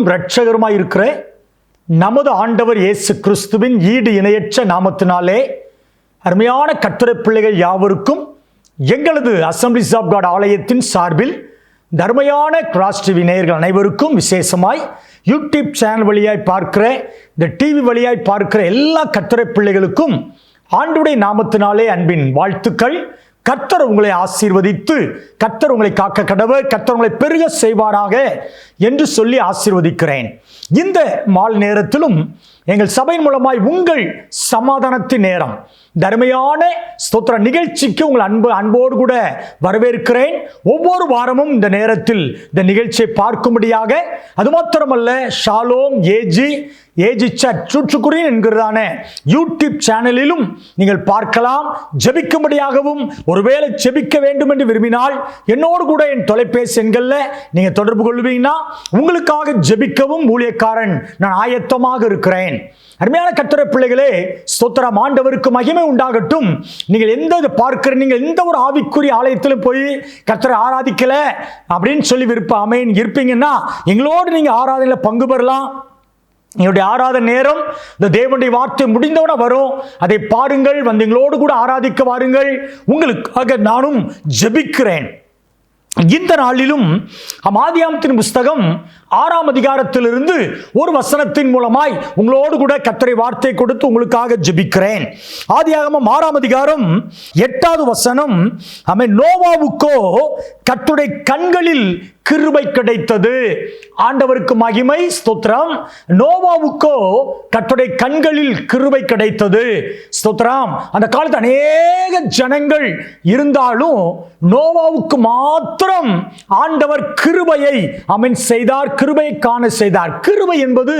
ஆண்டவரும் இரட்சகருமாய் இருக்கிற நமது ஆண்டவர் இயேசு கிறிஸ்துவின் ஈடு இணையற்ற நாமத்தினாலே அருமையான கட்டுரை பிள்ளைகள் யாவருக்கும் எங்களது அசம்பிளிஸ் ஆஃப் காட் ஆலயத்தின் சார்பில் தர்மையான கிராஸ் டிவி நேயர்கள் அனைவருக்கும் விசேஷமாய் யூடியூப் சேனல் வழியாய் பார்க்கிற இந்த டிவி வழியாய் பார்க்கிற எல்லா கட்டுரை பிள்ளைகளுக்கும் ஆண்டுடைய நாமத்தினாலே அன்பின் வாழ்த்துக்கள். கர்த்தர் உங்களை ஆசீர்வதித்து கர்த்தர் உங்களை காக்க கடவர் கர்த்தர் உங்களை பெருக செய்வாராக என்று சொல்லி ஆசீர்வதிக்கிறேன். இந்த மால் நேரத்திலும் எங்கள் சபையின் மூலமாய் உங்கள் சமாதானத்தின் நேரம். தர்மையான ஸ்தோத்திர நிகழ்ச்சிக்கு உங்கள் அன்பு அன்போடு கூட வரவேற்கிறேன். ஒவ்வொரு வாரமும் இந்த நேரத்தில் இந்த நிகழ்ச்சியை பார்க்கும்படியாக. அது மாத்திரமல்ல Shalom A G A G சட் சுற்றுக்குறி என்கிறதான யூடியூப் சேனலிலும் நீங்கள் பார்க்கலாம். ஜெபிக்கும்படியாகவும் ஒருவேளை ஜெபிக்க வேண்டும் என்று விரும்பினால் என்னோடு கூட என் தொலைபேசி எண்களில் நீங்கள் தொடர்பு கொள்வீங்கன்னா உங்களுக்காக ஜெபிக்கவும் ஊழியக்காரன் நான் ஆயத்தமாக இருக்கிறேன். அருமையான கத்திர பிள்ளைகளே ஸ்தோத்திரம். ஆண்டவருக்கு மகிமை உண்டாகட்டும். நீங்கள் எந்த இது பார்க்கிற நீங்கள் எந்த ஒரு ஆவிக்குரிய ஆலயத்திலும் போய் கத்தரை ஆராதிக்கல அப்படின்னு சொல்லி விருப்ப அமைன் இருப்பீங்கன்னா எங்களோடு நீங்கள் ஆராதனையில் பங்கு பெறலாம். என்னுடைய ஆராதனை நேரம் இந்த தேவனுடைய வார்த்தை முடிந்தவன வரும். அதை பாருங்கள் வந்து எங்களோடு கூட ஆராதிக்க வாருங்கள். உங்களுக்காக நானும் ஜெபிக்கிறேன். இந்த நாளிலும் அமாதியாமத்தின் புஸ்தகம் ஆறாம் அதிகாரத்திலிருந்து ஒரு வசனத்தின் மூலமாய் உங்களோடு கூட கத்தரை வார்த்தை கொடுத்து உங்களுக்காக ஜெபிக்கிறேன். ஆதியாகமம் ஆறாம் அதிகாரம் எட்டாவது வசனம் அமை நோவாவுக்கோ கத்துடைய கண்களில் கிருபை கிடைத்தது. ஆண்டவருக்கு மகிமை ஸ்தோத்ரம் நோவாவுக்கோ கத்துடைய கண்களில் கிருபை கிடைத்தது. ஸ்தோத்ரம் அந்த காலத்து அநேக ஜனங்கள் இருந்தாலும் நோவாவுக்கு மாத்திரம் ஆண்டவர் கிருபையை அமீன் செய்தார் கிருபையை காண செய்தார். கிருபை என்பது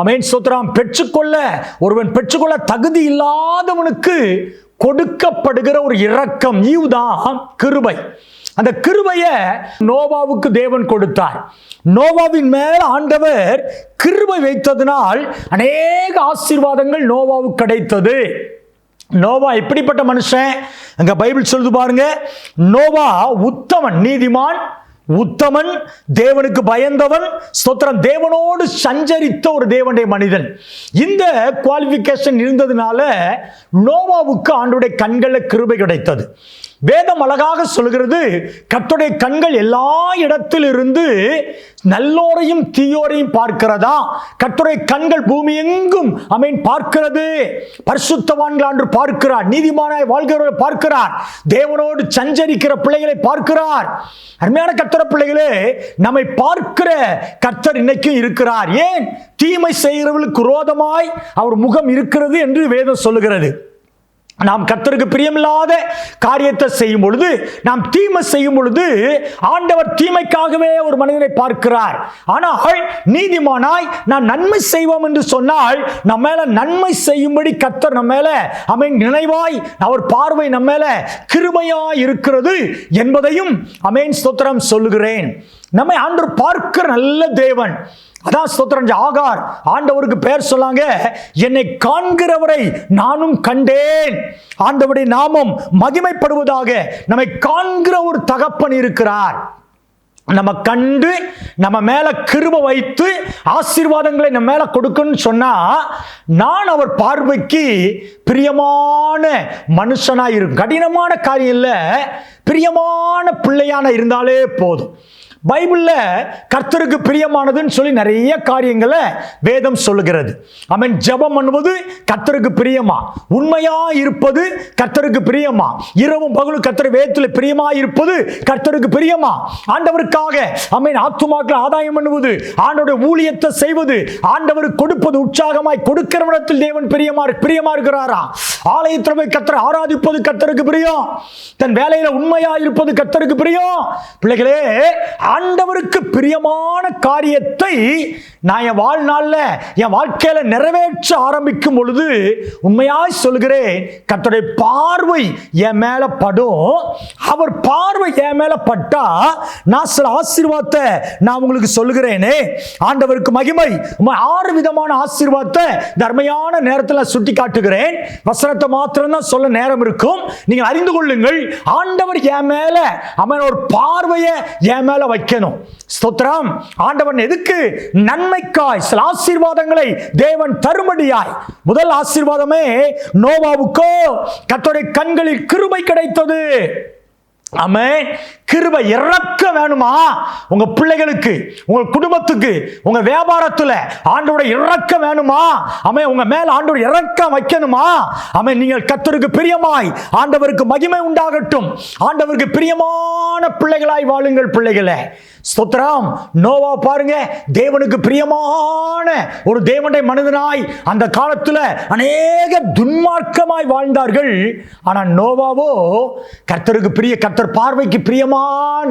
அமீன் ஸ்தோத்ரம் பெற்றுக்கொள்ள ஒருவன் பெற்றுக்கொள்ள தகுதி இல்லாதவனுக்கு கொடுக்கப்படுகிற ஒரு இரக்கம். ஈவுதான் கிருபை. அந்த கிருபையை நோவாவுக்கு தேவன் கொடுத்தார். நோவாவின் மேல் ஆண்டவர் கிருபை வைத்ததினால் அநேக ஆசீர்வாதங்கள் நோவாவுக்கு கிடைத்தது. நோவா எப்படிப்பட்ட மனுஷன்? அங்க பைபிள் சொல்லுது பாருங்க. நோவா உத்தமன் நீதிமான் உத்தமன் தேவனுக்கு பயந்தவன் ஸ்தோத்திரம். தேவனோடு சஞ்சரித்த ஒரு தேவனுடைய மனிதன். இந்த குவாலிஃபிகேஷன் இருந்ததுனால நோவாவுக்கு ஆண்டுடைய கண்களில் கிருபை கிடைத்தது. வேதம் அழகாக சொல்கிறது கத்துடைய கண்கள் எல்லா இடத்திலிருந்து நல்லோரையும் தீயோரையும் பார்க்கிறதா? கத்துடைய கண்கள் பூமி எங்கும் அமீன் பார்க்கிறது. பரிசுத்தவான்கள் அன்று பார்க்கிறார் நீதிமானாய் வாழ்கிறவர்கள் பார்க்கிறார். தேவனோடு சஞ்சரிக்கிற பிள்ளைகளை பார்க்கிறார். அருமையான கத்தர பிள்ளைகளே நம்மை பார்க்கிற கர்த்தர் இன்னைக்கும் இருக்கிறார். ஏன்? தீமை செய்கிறவர்களுக்கு ரோதமாய் அவர் முகம் இருக்கிறது என்று வேதம் சொல்லுகிறது. நாம் கத்தருக்கு பிரியமில்லாத காரியத்தை செய்யும் பொழுது நாம் தீமை செய்யும் பொழுது ஆண்டவர் தீமைக்காகவே ஒரு மனிதனை பார்க்கிறார். ஆனால் நீதிமானாய் நாம் நன்மை செய்வோம் என்று சொன்னால் நம்ம மேல நன்மை செய்யும்படி கத்தர் நம்ம மேல அமை நினைவாய் அவர் பார்வை நம்ம மேல கிருமையாய் இருக்கிறது என்பதையும் அமேன் ஸ்தோத்திரம் சொல்லுகிறேன். நம்மை ஆண்டு பார்க்கிற நல்ல தேவன். அதான் ஸ்தோத்திரம் ஆகார் ஆண்டவருக்கு பெயர் சொல்லாங்க என்னை காண்கிறவரை நானும் கண்டேன். ஆண்டவருடைய நாமம் மகிமைப்படுவதாக நம்மை காண்கிற ஒரு தகப்பன் இருக்கிறார். நம்ம கண்டு நம்ம மேல கிருப வைத்து ஆசீர்வாதங்களை நம்ம மேல கொடுக்கணும்னு சொன்னா நான் அவர் பார்வைக்கு பிரியமான மனுஷனாக இருக்கும் கடினமான காரியம் இல்லை பிரியமான பிள்ளையான இருந்தாலே போதும். பைபிளில் கர்த்தருக்கு பிரியமானதுன்னு சொல்லி நிறைய காரியங்களை வேதம் சொல்லுகிறது. அவன் ஜபம் பண்ணுவது கர்த்தருக்கு பிரியமா? உண்மையா இருப்பது கர்த்தருக்கு பிரியமா? இரவும் பகலும் கர்த்தர் வேதத்தில் பிரியமா இருப்பது கர்த்தருக்கு பிரியமா? ஆண்டவருக்காக அமீன் ஆத்துமாக்கள் ஆதாயம் பண்ணுவது ஆண்டோட ஊழியத்தை செய்வது ஆண்டவருக்கு கொடுப்பது உற்சாகமாய் கொடுக்கிறவனத்தில் தேவன் பிரியமா பிரியமா இருக்கிறாரா? ஆலயத்தில் போய் கர்த்தர் ஆராதிப்பது கர்த்தருக்கு பிரியம். தன் வேலையில உண்மையா இருப்பது கர்த்தருக்கு பிரியம். பிள்ளைகளே ஆண்டவருக்கு பிரியமான காரியத்தை நான் என் வாழ்நாளில் என் வாழ்க்கையில் நிறைவேற்ற ஆரம்பிக்கும் பொழுது உண்மையாய் சொல்கிறேன் கத்தோடைய பார்வை என் மேலே படும். அவர் பார்வை என் மேலே பட்டா நான் சில ஆசீர்வாதத்தை நான் உங்களுக்கு சொல்லுகிறேனே. ஆண்டவருக்கு மகிமை ஆறு விதமான ஆசீர்வாதத்தை தர்மையான நேரத்தில் சுட்டி காட்டுகிறேன். வசனத்தை மாத்திரம்தான் சொல்ல நேரம் இருக்கும். நீங்கள் அறிந்து கொள்ளுங்கள் ஆண்டவர் என் மேலே அவன் ஒரு பார்வையை என் மேலே வைக்கணும். ஸ்தோத்திரம். ஆண்டவன் எதுக்கு நன்மைக்காய் சில ஆசீர்வாதங்களை தேவன் தரும்படியாய். முதல் ஆசீர்வாதமே நோவாவுக்கோ கத்தோடைய கண்களில் கிருபை கிடைத்தது. ஆமே கிருபை இறக்க வேணுமா? உங்க பிள்ளைகளுக்கு உங்க குடும்பத்துக்கு உங்க வியாபாரத்துல ஆண்டோட இறக்க வேணுமா? ஆமே உங்க மேல் ஆண்டோட இறக்கம் வைக்கணுமா? ஆமே நீங்கள் கத்தருக்கு பிரியமாய் ஆண்டவருக்கு மகிமை உண்டாகட்டும். ஆண்டவருக்கு பிரியமான பிள்ளைகளாய் வாழுங்கள் பிள்ளைகளை. ஸ்தோத்திரம். நோவா பாருங்க தேவனுக்கு பிரியமான ஒரு தேவனுடைய மனிதனாய் அந்த காலத்தில் அநேக துன்மார்க்கமாய் வாழ்ந்தார்கள். ஆனால் நோவாவோ கர்த்தருக்கு பிரிய கர்த்தர் பார்வைக்கு பிரியமா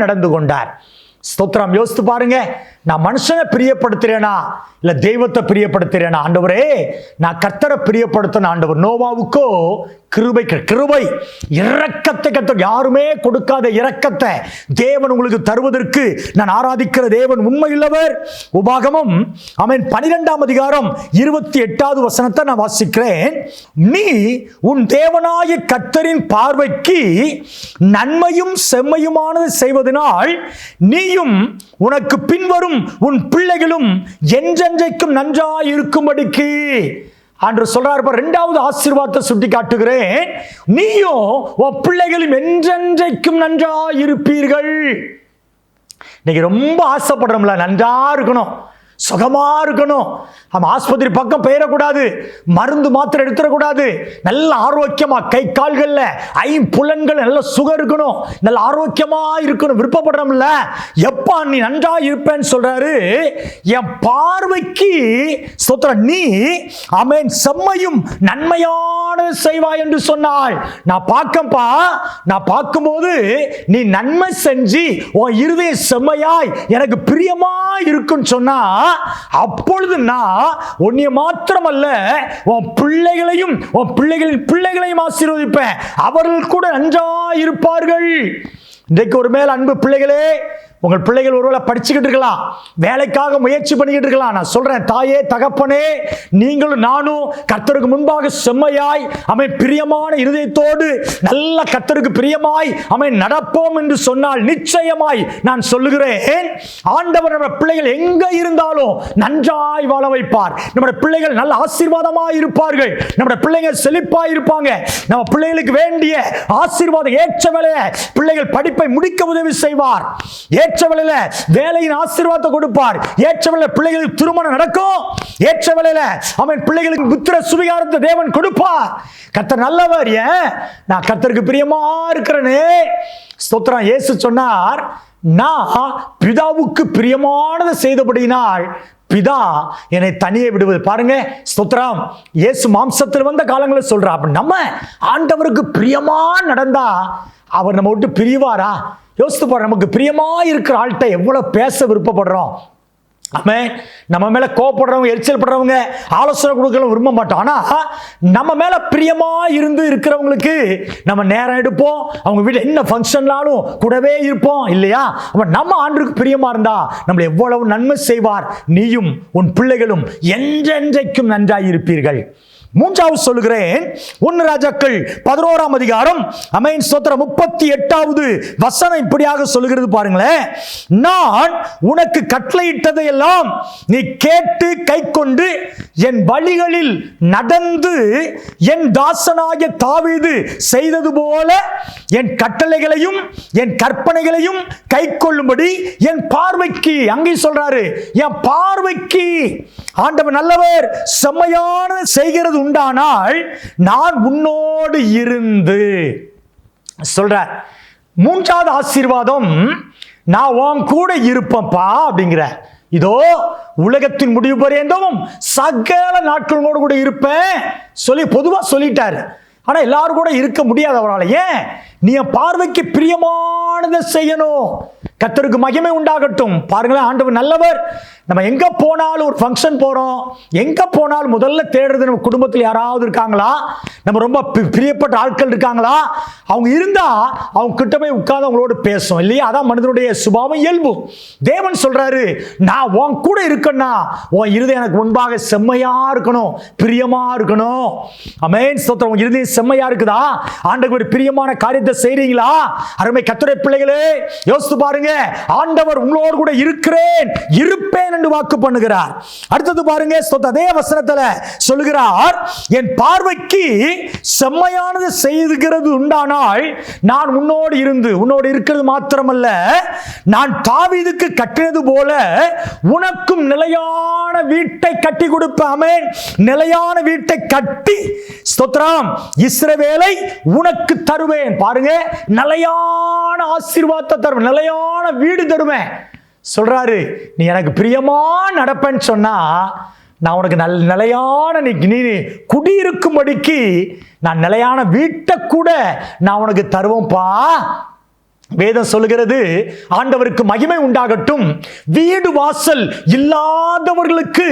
நடந்து கொண்டார். ஸ்தோத்திரம். யோசித்து பாருங்க. நான் மனுஷனை பிரியப்படுத்துறேனா? இல்ல தெய்வத்தை பிரியப்படுத்துறேனா? ஆண்டவரே நான் கர்த்தரை பிரியப்படுத்தின ஆண்டவர் நோவாவுக்கோ கிருபை கிருபை. இரக்கத்தை கத்த யாருமே கொடுக்காத இரக்கத்தை தேவன் உங்களுக்கு தருவதற்கு நான் ஆராதிக்கிற தேவன் உண்மையுள்ளவர். உபாகமம் அவன் பனிரெண்டாம் அதிகாரம் இருபத்தி எட்டாவது வசனத்தை நான் வாசிக்கிறேன். நீ உன் தேவனாய கர்த்தரின் பார்வைக்கு நன்மையும் செம்மையுமானது செய்வதனால் நீ நீயும் உனக்கு பின்வரும் உன் பிள்ளைகளும் என்றென்றைக்கும் நன்றாயிருக்கும்படிக்கு அன்று சொல்றாரு பாரு, ரெண்டாவது ஆசீர்வாதத்தை சுட்டி காட்டுகிறேன் நீயும் உன் பிள்ளைகளும் என்றென்றைக்கும் நன்றாயிருப்பீர்கள் இன்னைக்கு ரொம்ப ஆசைப்படுறோம்ல நன்றா இருக்கணும். சுகமாக இருக்கணும். நம்ம ஆஸ்பத்திரி பக்கம் போயிடக்கூடாது மருந்து மாத்திரை எடுத்துடக்கூடாது நல்ல ஆரோக்கியமாக கை கால்களில் ஐம்புலன்கள் நல்ல சுகம் இருக்கணும். நல்ல ஆரோக்கியமாக இருக்கணும். விருப்பப்படுறோம்ல எப்பா நீ நன்றாக இருப்பேன்னு சொல்கிறாரு என் பார்வைக்கு சொத்துற நீ அமேன் செம்மையும் நன்மையான செய்வாய் என்று சொன்னாள். நான் பார்க்கப்பா நான் பார்க்கும்போது நீ நன்மை செஞ்சு உன் இருதய செம்மையாய் எனக்கு பிரியமாக இருக்குன்னு சொன்னால் அப்பொழுது நான் உன்னைய மாத்திரமல்ல உன் பிள்ளைகளையும் உன் பிள்ளைகளின் பிள்ளைகளையும் ஆசீர்வதிப்பேன். அவர்கள் கூட நன்றாய் இருப்பார்கள் இன்றைக்கு ஒரு மேல் அன்பு பிள்ளைகளே உங்கள் பிள்ளைகள் ஒருவேளை படிச்சுக்கிட்டு இருக்கலாம். வேலைக்காக முயற்சி பண்ணிக்கிட்டு இருக்கலாம். நான் சொல்றேன் தாயே தகப்பனே நீங்களும் நானும் கர்த்தருக்கு முன்பாக செம்மையாய் அமை பிரியமான இருதயத்தோடு நல்ல கர்த்தருக்கு பிரியமாய் அமை நடப்போம் என்று சொன்னால் நிச்சயமாய் நான் சொல்லுகிறேன். ஆண்டவர் நம்ம பிள்ளைகள் எங்க இருந்தாலும் நன்றாய் வாழ வைப்பார். நம்முடைய பிள்ளைகள் நல்ல ஆசீர்வாதமாக இருப்பார்கள். நம்முடைய பிள்ளைகள் செழிப்பாக இருப்பாங்க. நம்ம பிள்ளைகளுக்கு வேண்டிய ஆசீர்வாதம் ஏற்ற வேலையை பிள்ளைகள் படிப்பை முடிக்க உதவி செய்வார். ஏ வேலையில வேலையின் ஆசீர்வாதத்தை கொடுப்பார். ஏற்ற பிள்ளைகளுக்கு திருமணம் நடக்கும். ஏற்ற அவன் பிள்ளைகளுக்கு புத்திர சுவிகாரத்தை தேவன் கொடுப்பார். கர்த்தர் நல்லவர் ஏன்? நான் கர்த்தருக்கு பிரியமா இருக்கிறேனே. ஸ்தோத்திரம். இயேசு சொன்னார் நான் பிதாவுக்கு பிரியமானதை செய்தபடியினால் பிதா என்னை தனியே விடுவது. பாருங்க ஸ்தோத்திரம். இயேசு மாம்சத்தில் வந்த காலங்களில் சொல்றா அப்ப நம்ம ஆண்டவருக்கு பிரியமா நடந்தா அவர் நம்ம விட்டு பிரிவாரா? யோசித்து பாரு நமக்கு பிரியமா இருக்கிற ஆள்கிட்ட எவ்வளவு பேச விருப்பப்படுறோம். ஆமே நம்ம மேல கோவப்படுறவங்க எரிச்சல் படுறவங்க ஆலோசனை கொடுக்கலாம் விரும்ப மாட்டோம். ஆனா நம்ம மேல பிரியமா இருந்து இருக்கிறவங்களுக்கு நம்ம நேரம் எடுப்போம். அவங்க வீட்டில் என்ன ஃபங்க்ஷன்னாலும் கூடவே இருப்போம் இல்லையா? அப்ப நம்ம ஆண்டுக்கு பிரியமா இருந்தா நம்மளை எவ்வளவு நன்மை செய்வார். நீயும் உன் பிள்ளைகளும் என்றென்றைக்கும் நன்றாய் இருப்பீர்கள். மூன்றாவது சொல்லுகிறேன். ஒன்னு ராஜாக்கள் பதினோராம் அதிகாரம் அமைன் சோத்திர முப்பத்தி எட்டாவது வசனம் இப்படியாக சொல்லுகிறது பாருங்களேன். நான் உனக்கு கட்டளையிட்டதை எல்லாம் நீ கேட்டு கை கொண்டு என் வழிகளில் நடந்து என் தாசனாகிய தாவீது செய்தது போல என் கட்டளைகளையும் என் கற்பனைகளையும் கை கொள்ளும்படி என் பார்வைக்கு அங்கே சொல்றாரு என் பார்வைக்கு ஆண்டவர் நல்லவர் செம்மையான செய்கிறது உண்டானால் நான் உன்னோடு இருந்து. சொல்றார் மூன்றாவது ஆசீர்வாதம் நான் உன் கூட இருப்பேன்ப்பா அப்படிங்கிற. இதோ உலகத்தின் முடிவு பரியந்தமும் சகல நாட்களோடு கூட இருப்பேன் சொல்லி பொதுவாக சொல்லிட்டாரு. ஆனால் எல்லாரும் கூட இருக்க முடியாது அவரால். ஏன்? நீ என் பார்வைக்கு பிரியமானதை செய்யணும். கத்தருக்கு மகிமை உண்டாகட்டும். பாருங்களேன் ஆண்டவர் நல்லவர். நம்ம எங்க போனாலும் ஒரு ஃபங்க்ஷன் போறோம். எங்க போனாலும் முதல்ல தேடுறது நம்ம குடும்பத்தில் யாராவது இருக்காங்களா? நம்ம ரொம்ப பிரியப்பட்ட ஆட்கள் இருக்காங்களா? அவங்க இருந்தா அவங்க கிட்ட போய் உட்காந்து அவங்களோட பேசும் இல்லையா? அதான் மனிதனுடைய சுபாவம் இயல்பு. தேவன் சொல்றாரு நான் உன் கூட இருக்கேன்னா உன் இருதயம் எனக்கு முன்பாக செம்மையா இருக்கணும் பிரியமா இருக்கணும். அமேன் ஸ்தோத்திரம் உன் இருதயம் செம்மையா இருக்குதா? ஆண்டவர் பிரியமான காரியத்தை செய்றீங்களா? அருமை கத்துரை பிள்ளைகளே யோசித்து பாருங்க. ஆண்டவர் உங்களோடு கூட இருக்கிறேன் இருப்பேன் என்று வாக்கு பண்ணுகிறார். அடுத்தது பாருங்க அதே வசனத்தில் சொல்லுகிறார் என் பார்வைக்கு செம்மையானது செய்கிறது உண்டானால் நான் உன்னோடு இருந்து உன்னோடு இருக்கிறது மாத்திரமல்ல நான் தாவிதுக்கு கட்டினது போல உனக்கும் நிலையான வீட்டை கட்டி கொடுப்பாமே நிலையான வீட்டை கட்டி ஸ்தோத்ராம் இஸ்ரவேலை உனக்கு தருவேன். பாருங்க நிலையான ஆசீர்வாதத்தை தருவேன் நிலையான வீடு தருவேன். சொல்கிறாரு நீ எனக்கு பிரியமாக நடப்பேன்னு சொன்னால் நான் உனக்கு நல் நிலையான நீ நீ குடியிருக்கும்படிக்கு நான் நிலையான வீட்டை கூட நான் உனக்கு தருவோம்ப்பா. வேதம் சொல்லுகிறது ஆண்டவருக்கு மகிமை உண்டாகட்டும். வீடு வாசல் இல்லாதவர்களுக்கு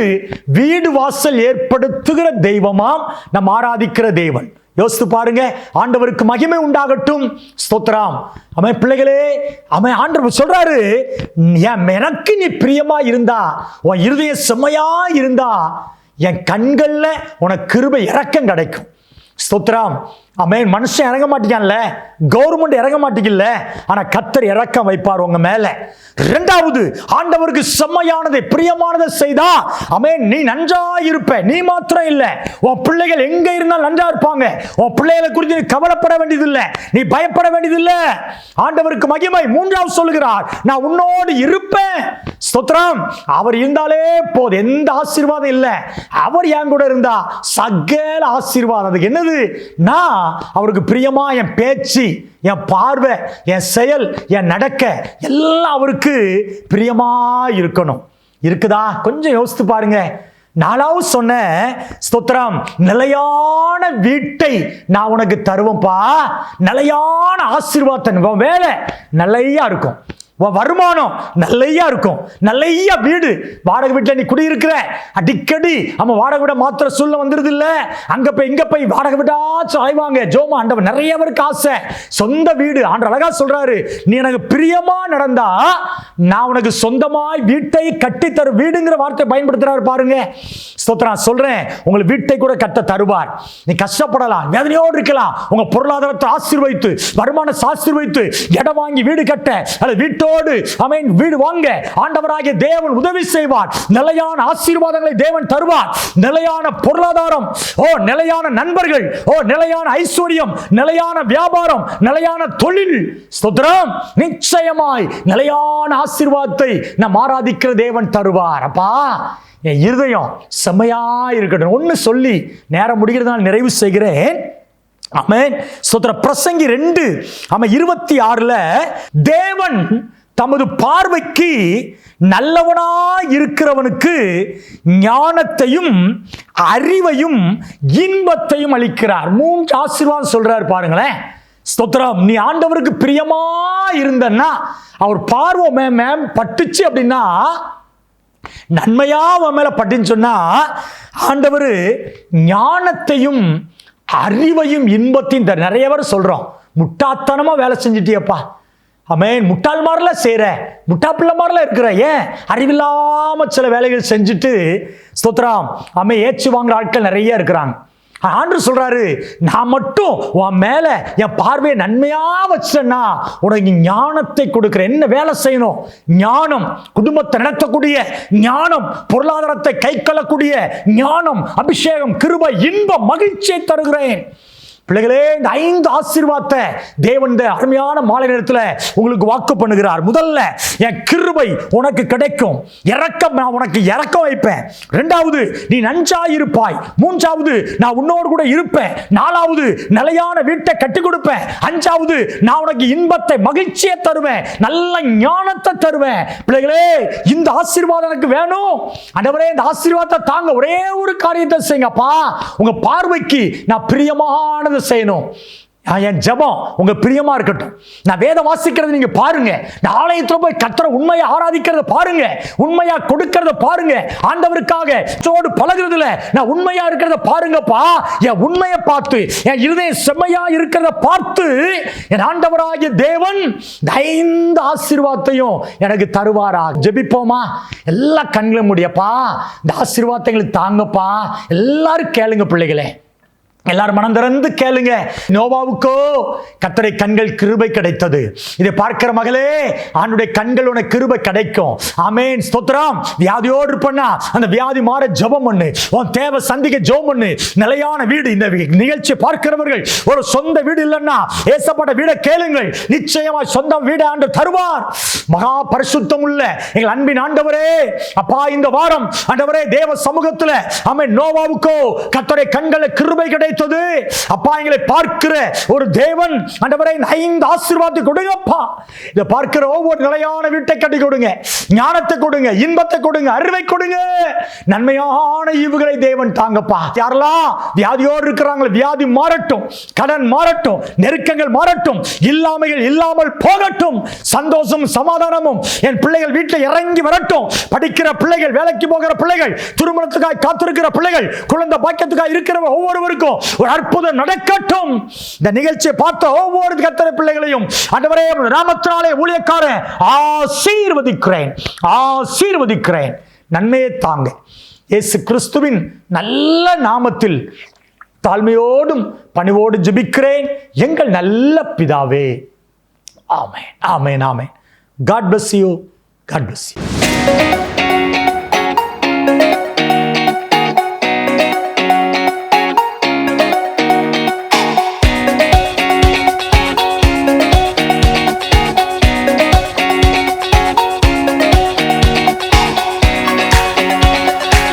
வீடு வாசல் ஏற்படுத்துகிற தெய்வமாம் நம் ஆராதிக்கிற தேவன். யோசித்து பாருங்க ஆண்டவருக்கு மகிமை உண்டாகட்டும். ஸ்தோத்ராம் அவன் பிள்ளைகளே அவன் ஆண்டவர் சொல்றாரு என் எனக்கு நீ பிரியமா இருந்தா உன் இருதய செம்மையா இருந்தா என் கண்களில் உனக்கு கிருபை இறக்கம் கிடைக்கும். ஸ்தோத்ராம் அமேன் மனுஷன் இறங்க மாட்டேங்கான்ல கவர்மெண்ட் இறங்க மாட்டேங்கல ஆனால் கத்தர் இறக்கம் வைப்பார் உங்க மேல. ரெண்டாவது ஆண்டவருக்கு செம்மையானதை பிரியமானதை செய்தா அமேன் நீ நன்றா இருப்ப. நீ மாத்திரம் இல்லை. உன் பிள்ளைகள் எங்க இருந்தாலும் நன்றா இருப்பாங்க. உன் பிள்ளைகளை குறித்து நீ கவலைப்பட வேண்டியதில்லை. நீ பயப்பட வேண்டியதில்லை. ஆண்டவருக்கு மகிமை. மூன்றாவது சொல்லுகிறார் நான் உன்னோடு இருப்பேன். ஸ்தோத்திரம். அவர் இருந்தாலே போதும். எந்த ஆசீர்வாதம் இல்லை. அவர் என் கூட இருந்தா சகல ஆசீர்வாதம். அதுக்கு என்னது? நான் அவருக்கு பிரியமா என் பேச்சு என் பார்வை என் செயல் என் நடக்க எல்லாம் அவருக்கு பிரியமா இருக்கணும். இருக்குதா? கொஞ்சம் யோசித்து பாருங்க. நாலாவது சொன்ன ஸ்தோத்திரம் நிலையான வீட்டை நான் உனக்கு தருவேன்ப்பா. நிலையான ஆசீர்வாதம் வேலை நிலையா இருக்கும். வருமானம் நல்லையா இருக்கும். நல்லையா வீடு. வாடகை வீட்டில் நீ குடியிருக்கிற. அடிக்கடி நம்ம வாடகை விட மாத்திர சூழ்நிலை வந்துருது இல்லை அங்கே போய் இங்கே போய் வாடகை வீட்டாச்சும் ஆய்வாங்க ஜோமா ஆண்டவர் நிறைய பேருக்கு ஆசை. சொந்த வீடு. ஆண்டு அழகா சொல்றாரு. நீ எனக்கு பிரியமா நடந்தா நான் உனக்கு சொந்தமாய் வீட்டை கட்டி தரும் வீடுங்கிற வார்த்தை பயன்படுத்துறாரு பாருங்க. ஸ்தோத்திரம் சொல்றேன். உங்களுக்கு வீட்டை கூட கட்ட தருவார். நீ கஷ்டப்படலாம். வேதனையோடு இருக்கலாம். உங்க பொருளாதாரத்தை ஆசீர்வைத்து வருமானத்தை ஆசீர்வைத்து இடம் வாங்கி வீடு கட்ட அல்லது வீட்டோடு அமேன் வீடு வாங்க. ஆண்டவராகிய தேவன் உதவி செய்வார். நிலையான ஆசீர்வாதங்களை தேவன் தருவார். நிலையான பொருளாதாரம் ஓ நிலையான நண்பர்கள் ஓ நிலையான ஐஸ்வர்யம் நிலையான வியாபாரம் நிலையான தொழில். ஸ்தோத்திரம். நிச்சயமாய் நிலையான ஆசீர்வாதத்தை நம் ஆராதிக்கிற தேவன் தருவார். அப்பா என் இருதயம் செம்மையா இருக்கட்டும். ஒன்று சொல்லி நேரம் முடிகிறதுனால நிறைவு செய்கிறேன். ஆமென். சுத்திர பிரசங்கி ரெண்டு ஆமா இருபத்தி ஆறுல தேவன் தமது பார்வைக்கு நல்லவனாய் இருக்கிறவனுக்கு ஞானத்தையும் அறிவையும் இன்பத்தையும் அளிக்கிறார். மூன்று ஆசீர்வாதம் சொல்றாரு பாருங்களேன். ஸ்தோத்திரம். நீ ஆண்டவருக்கு பிரியமா இருந்தன்னா அவர் பார்வை மேம் மேம் பட்டுச்சு அப்படின்னா நன்மையா அவன் மேல பட்டுன்னு சொன்னா ஆண்டவர் ஞானத்தையும் அறிவையும் இன்பத்தையும் நிறைய பேர் சொல்றோம். முட்டாத்தனமா வேலை செஞ்சிட்டியப்பா. அமேன் முட்டாள் மாதிரிலாம் செய்கிற முட்டா பிள்ளை மாதிரிலாம் இருக்கிற ஏன்? அறிவில்லாமல் சில வேலைகள் செஞ்சுட்டு ஸ்தோத்ராம் அம்மே ஏச்சு வாங்குற ஆட்கள் நிறைய இருக்கிறாங்க. ஆண்டு சொல்றாரு நான் மட்டும் உன் மேல என் பார்வையை நன்மையா வச்சேன்னா உனக்கு ஞானத்தை கொடுக்குற என்ன வேலை செய்யணும்? ஞானம் குடும்பத்தை நடத்தக்கூடிய ஞானம் பொருளாதாரத்தை கை கொள்ளக்கூடிய ஞானம் அபிஷேகம் கிருப இன்பம் மகிழ்ச்சியை தருகிறேன். பிள்ளைகளே இந்த ஐந்து ஆசீர்வாதத்தை தேவன் இந்த அருமையான மாலை நேரத்தில் உங்களுக்கு வாக்கு பண்ணுகிறார். முதல்ல என் கிருபை உனக்கு கிடைக்கும். இறக்கம் நான் உனக்கு இறக்கம் வைப்பேன். ரெண்டாவது நீ நஞ்சா இருப்பாய். மூன்றாவது நான் உன்னோடு கூட இருப்பேன். நாலாவது நிலையான வீட்டை கட்டி கொடுப்பேன். அஞ்சாவது நான் உனக்கு இன்பத்தை மகிழ்ச்சியை தருவேன். நல்ல ஞானத்தை தருவேன். பிள்ளைகளே இந்த ஆசீர்வாதம் எனக்கு வேணும். ஆண்டவரே இந்த ஆசீர்வாதத்தை தாங்க ஒரே ஒரு காரியத்தை செய்யுங்கப்பா. உங்க பார்வைக்கு நான் பிரியமானது செய்யணும். என் ஜபம் உங்க பிரியமா இருக்கட்டும். நான் வேதம் வாசிக்கிறது நீங்க பாருங்க. நான் ஆலயத்தில் போய் கத்துற உண்மையை ஆராதிக்கிறத பாருங்க. உண்மையா கொடுக்கறத பாருங்க. ஆண்டவருக்காக சோடு பழகுறதுல நான் உண்மையா இருக்கிறத பாருங்கப்பா. என் உண்மையை பார்த்து என் இருதயம் செம்மையா இருக்கிறத பார்த்து என் ஆண்டவராகிய தேவன் ஐந்து ஆசீர்வாதத்தையும் எனக்கு தருவாரா? ஜெபிப்போமா? எல்லா கண்களும் முடியப்பா. இந்த ஆசீர்வாதங்களை தாங்கப்பா. எல்லாரும் கேளுங்க பிள்ளைகளே. எல்லாரும் மனம் திறந்து கேளுங்க. நோவாவுக்கோ கத்தரை கண்கள் கிருபை கிடைத்தது. இதை பார்க்கிற மகளே ஆண்டுடைய கண்கள் உனக்கு கிருபை கிடைக்கும். ஆமேன். ஸ்தோத்திரம். வியாதியோடு இருப்பண்ணா அந்த வியாதி மாற ஜெபம் பண்ணு. உன் தேவை சந்திக்க ஜெபம் பண்ணு. நிலையான வீடு இந்த நிகழ்ச்சியை பார்க்கிறவர்கள் ஒரு சொந்த வீடு இல்லைன்னா ஏசப்பட்ட வீடை கேளுங்கள். நிச்சயமா சொந்த வீடு ஆண்டு தருவார். மகா பரிசுத்தம் உள்ள எங்கள் அன்பின் ஆண்டவரே அப்பா இந்த வாரம் ஆண்டவரே தேவ சமூகத்தில் ஆமென். நோவாவுக்கோ கத்தரை கண்களை கிருபை கிடைத்தது அப்பா எங்களை பார்க்கிற ஒரு தேவன் ஆண்டவரே ஐந்து ஆசீர்வாதத்தை கொடுங்கப்பா இதை பார்க்கிற ஒவ்வொரு நிலையான வீட்டை கட்டி கொடுங்க. ஞானத்தை கொடுங்க இன்பத்தை கொடுங்க அறிவை கொடுங்க. நன்மையான ஈவுகளை தேவன் தாங்கப்பா. யாரெல்லாம் வியாதியோடு இருக்கிறாங்களோ வியாதி மாறட்டும் கடன் மாறட்டும் நெருக்கங்கள் மாறட்டும் இல்லாமைகள் இல்லாமல் போகட்டும் சந்தோஷம் சமாதானமும் என் பிள்ளைகள் வீட்டில் இறங்கி வரட்டும். படிக்கிற பிள்ளைகள் வேலைக்கு போகிற பிள்ளைகள் திருமணத்துக்காக காத்திருக்கிற பிள்ளைகள் குழந்தை பாக்கியத்துக்காக இருக்கிற ஒவ்வொருவருக்கும் ஒரு அற்புதம் நடக்கட்டும். இந்த நிகழ்ச்சியை பார்த்த ஒவ்வொரு கத்திர பிள்ளைகளையும் ஆண்டவரே ராமத்தினாலே நாமத்தினாலே ஊழியக்காரன் ஆசீர்வதிக்கிறேன். ஆசீர்வதிக்கிறேன். நன்மையை தாங்க. இயேசு கிறிஸ்துவின் நல்ல நாமத்தில் தாழ்மையோடும் பணிவோடு ஜெபிக்கிறேன். எங்கள் நல்ல பிதாவே. Amen. Amen amen. God bless you God bless you